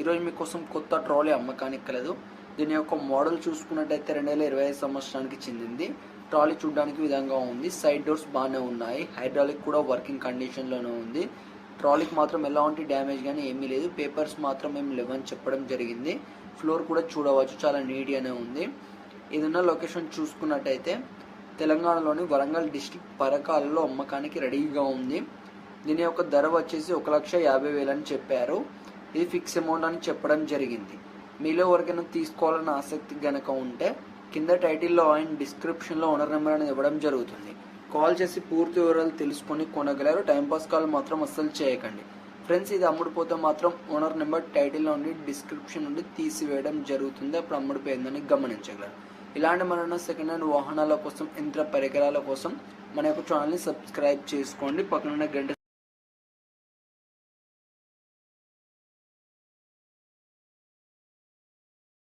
ఈరోజు మీకోసం కొత్త ట్రాలీ అమ్మకానికి కలదు దీని యొక్క మోడల్ చూసుకున్నట్టయితే రెండు వేల ఇరవై ఐదు సంవత్సరానికి చెందింది. ట్రాలీ చూడడానికి విధంగా ఉంది. సైడ్ డోర్స్ బాగానే ఉన్నాయి. హైడ్రాలిక్ కూడా వర్కింగ్ కండిషన్లోనే ఉంది. ట్రాలీకి మాత్రం ఎలాంటి డ్యామేజ్ కానీ ఏమీ లేదు. పేపర్స్ మాత్రం మేము లేవని చెప్పడం జరిగింది. ఫ్లోర్ కూడా చూడవచ్చు. చాలా నీట్గానే ఉంది. ఇది ఉన్న లొకేషన్ చూసుకున్నట్టయితే తెలంగాణలోని వరంగల్ డిస్టిక్ పరకాలలో అమ్మకానికి రెడీగా ఉంది. దీని యొక్క ధర వచ్చేసి ఒక లక్ష యాభై వేలు అని చెప్పారు. ఇది ఫిక్స్ అమౌంట్ అని చెప్పడం జరిగింది. మీలో ఎవరికైనా తీసుకోవాలన్న ఆసక్తి గనక ఉంటే కింద టైటిల్లో అండ్ డిస్క్రిప్షన్లో ఓనర్ నెంబర్ అనేది ఇవ్వడం జరుగుతుంది. కాల్ చేసి పూర్తి వివరాలు తెలుసుకొని కొనగలరు. టైంపాస్ కాల్ మాత్రం అస్సలు చేయకండి. ఫ్రెండ్స్ ఇది అమ్ముడుపోతే మాత్రం ఓనర్ నెంబర్ టైటిల్ నుండి డిస్క్రిప్షన్ నుండి తీసివేయడం జరుగుతుంది. అప్పుడు అమ్ముడిపోయిందని గమనించగలరు. ఇలాంటి మరణ సెకండ్ హ్యాండ్ వాహనాల కోసం యంత్ర పరికరాల కోసం మన యొక్క ఛానల్ని సబ్స్క్రైబ్ చేసుకోండి. పక్కన గంట